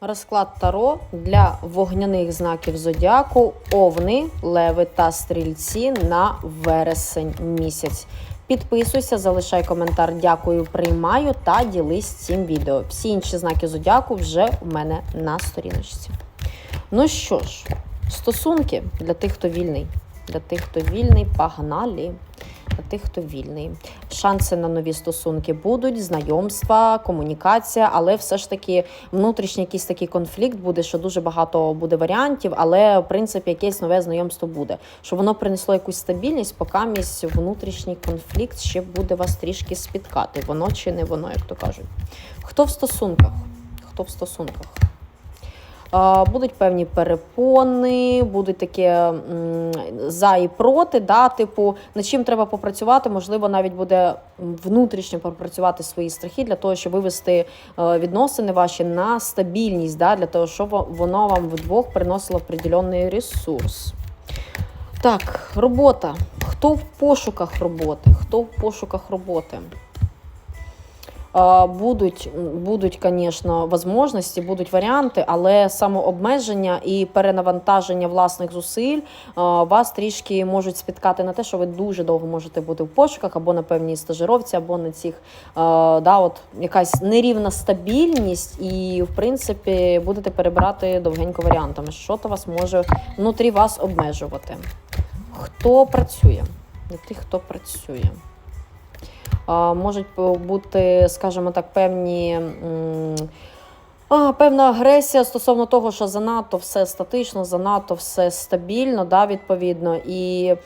Розклад Таро для вогняних знаків зодіаку, овни, леви та стрільці на вересень місяць. Підписуйся, залишай коментар. Дякую, приймаю та ділись цим відео. Всі інші знаки зодіаку вже у мене на сторіночці. Ну що ж, стосунки для тих, хто вільний. Для тих, хто вільний, погнали. Тих, хто вільний. Шанси на нові стосунки будуть, знайомства, комунікація, але все ж таки внутрішній якийсь такий конфлікт буде, що дуже багато буде варіантів, але в принципі якесь нове знайомство буде. Щоб воно принесло якусь стабільність, поки місь внутрішній конфлікт ще буде вас трішки спіткати. Воно чи не воно, як то кажуть. Хто в стосунках? Хто в стосунках? Будуть певні перепони, будуть таке за і проти, да, типу, над чим треба попрацювати, можливо, навіть буде внутрішньо попрацювати свої страхи для того, щоб вивести е, відносини ваші на стабільність, да, для того, щоб воно вам вдвох приносило определенний ресурс. Так, робота. Хто в пошуках роботи? Хто в пошуках роботи? Будуть, будуть, звісно, можливості, будуть варіанти, але самообмеження і перенавантаження власних зусиль вас трішки можуть спіткати на те, що ви дуже довго можете бути в пошуках або на певній стажировці, або на цих да, от якась нерівна стабільність, і в принципі будете перебирати довгенько варіантами. Що то вас може внутрі вас обмежувати? Хто працює? Для тих, хто працює. Можуть бути, скажімо так, певні. а, Певна агресія стосовно того, що занадто все статично, занадто все стабільно, да, відповідно, і е,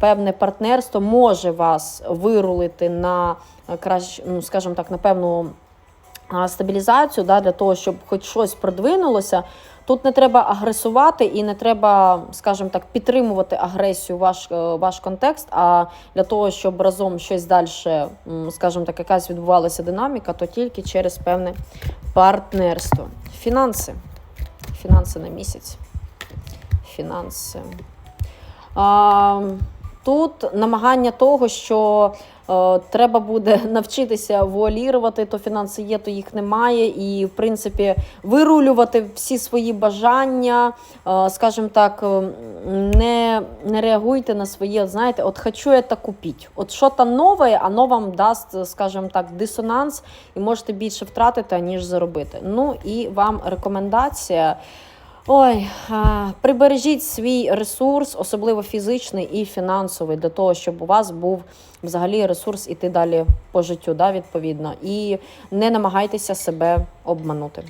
певне партнерство може вас вирулити на а, краще, ну, скажімо так, на певну стабілізацію, да, для того, щоб хоч щось продвинулося. Тут не треба агресувати і не треба, скажімо так, підтримувати агресію ваш, е, ваш контекст. А для того, щоб разом щось далі, скажімо так, якась відбувалася динаміка, то тільки через певне партнерство. Фінанси. Фінанси на місяць. Фінанси. А, тут намагання того, що е, треба буде навчитися вуалірувати, то фінанси є, то їх немає. І, в принципі, вирулювати всі свої бажання, е, скажімо так, е, не, не реагуйте на свої, знаєте, от хочу я так купити. От що то нове, оно вам дасть, скажімо так, дисонанс, і можете більше втратити, ніж заробити. Ну і вам рекомендація. Ой, прибережіть свій ресурс, особливо фізичний і фінансовий, для того, щоб у вас був взагалі ресурс іти далі по життю, да, відповідно, і не намагайтеся себе обманути.